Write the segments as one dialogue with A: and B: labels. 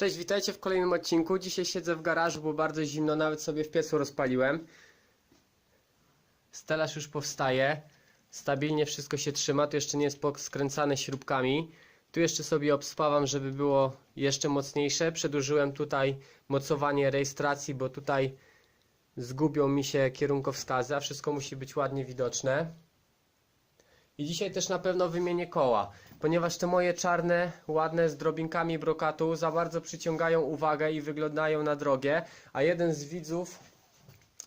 A: Cześć, witajcie w kolejnym odcinku. Dzisiaj siedzę w garażu, bo bardzo zimno, nawet sobie w piecu rozpaliłem. Stelaż już powstaje. Stabilnie wszystko się trzyma. Tu jeszcze nie jest skręcane śrubkami. Tu jeszcze sobie obspawam, żeby było jeszcze mocniejsze. Przedłużyłem tutaj mocowanie rejestracji, bo tutaj zgubią mi się kierunkowskazy, a wszystko musi być ładnie widoczne. I dzisiaj też na pewno wymienię koła, ponieważ te moje czarne, ładne z drobinkami brokatu za bardzo przyciągają uwagę i wyglądają na drogie, a jeden z widzów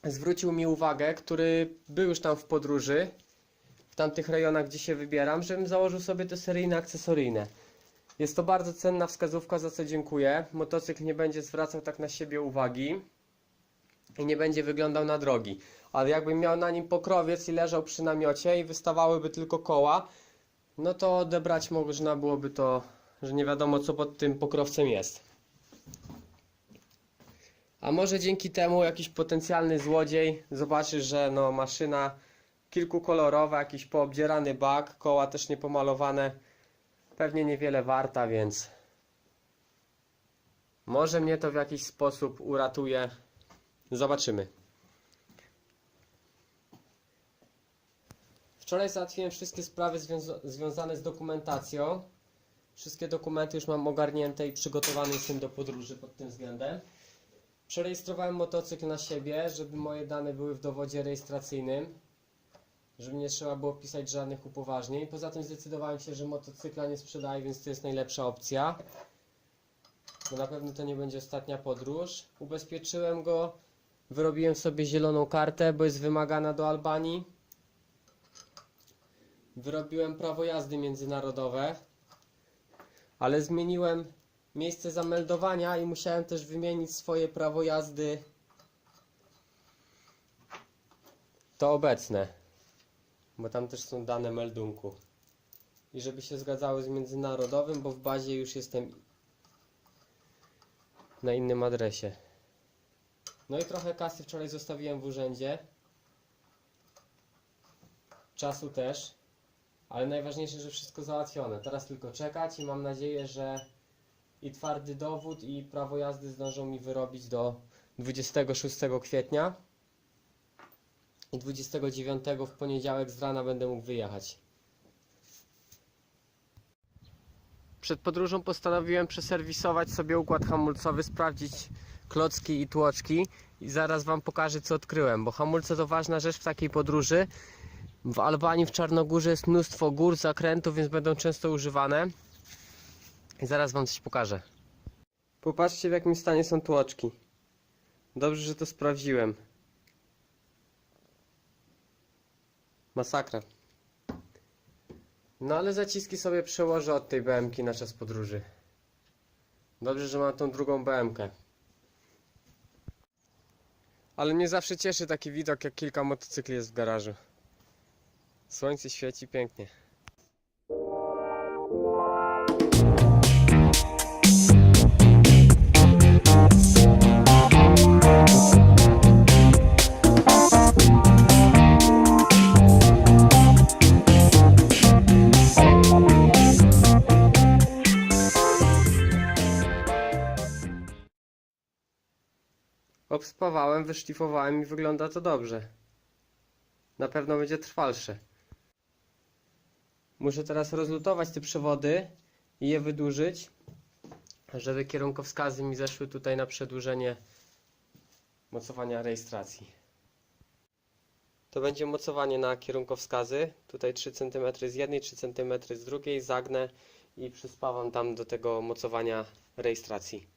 A: zwrócił mi uwagę, który był już tam w podróży, w tamtych rejonach, gdzie się wybieram, żebym założył sobie te seryjne akcesoryjne. Jest to bardzo cenna wskazówka, za co dziękuję. Motocykl nie będzie zwracał tak na siebie uwagi i nie będzie wyglądał na drogi. Ale jakbym miał na nim pokrowiec i leżał przy namiocie i wystawałyby tylko koła, no to odebrać można byłoby to, że nie wiadomo co pod tym pokrowcem jest. A może dzięki temu jakiś potencjalny złodziej zobaczy, że no maszyna kilkukolorowa, jakiś poobdzierany bak, koła też niepomalowane, pewnie niewiele warta, więc może mnie to w jakiś sposób uratuje. Zobaczymy. Wczoraj załatwiłem wszystkie sprawy związa związane z dokumentacją. Wszystkie dokumenty już mam ogarnięte i przygotowany jestem do podróży pod tym względem. Przerejestrowałem motocykl na siebie, żeby moje dane były w dowodzie rejestracyjnym. Żeby nie trzeba było pisać żadnych upoważnień. Poza tym zdecydowałem się, że motocykla nie sprzedaję, więc to jest najlepsza opcja. Bo na pewno to nie będzie ostatnia podróż. Ubezpieczyłem go. Wyrobiłem sobie zieloną kartę, bo jest wymagana do Albanii. Wyrobiłem prawo jazdy międzynarodowe, ale zmieniłem miejsce zameldowania i musiałem też wymienić swoje prawo jazdy to obecne, bo tam też są dane meldunku. I żeby się zgadzały z międzynarodowym, bo w bazie już jestem na innym adresie. No i trochę kasy wczoraj zostawiłem w urzędzie. Czasu też. Ale najważniejsze, że wszystko załatwione. Teraz tylko czekać i mam nadzieję, że i twardy dowód i prawo jazdy zdążą mi wyrobić do 26 kwietnia. I 29 w poniedziałek z rana będę mógł wyjechać. Przed podróżą postanowiłem przeserwisować sobie układ hamulcowy, sprawdzić klocki i tłoczki i zaraz Wam pokażę co odkryłem, bo hamulce to ważna rzecz w takiej podróży. W Albanii, w Czarnogórze jest mnóstwo gór, zakrętów, więc będą często używane. I zaraz Wam coś pokażę. Popatrzcie w jakim stanie są tłoczki. Dobrze, że to sprawdziłem. Masakra. No ale zaciski sobie przełożę od tej BMK na czas podróży. Dobrze, że mam tą drugą BMK. Ale mnie zawsze cieszy taki widok, jak kilka motocykli jest w garażu. Słońce świeci pięknie. Obspawałem, wyszlifowałem i wygląda to dobrze. Na pewno będzie trwalsze. Muszę teraz rozlutować te przewody i je wydłużyć, żeby kierunkowskazy mi zeszły tutaj na przedłużenie mocowania rejestracji. To będzie mocowanie na kierunkowskazy. Tutaj 3 cm z jednej, 3 cm z drugiej. Zagnę i przyspawam tam do tego mocowania rejestracji.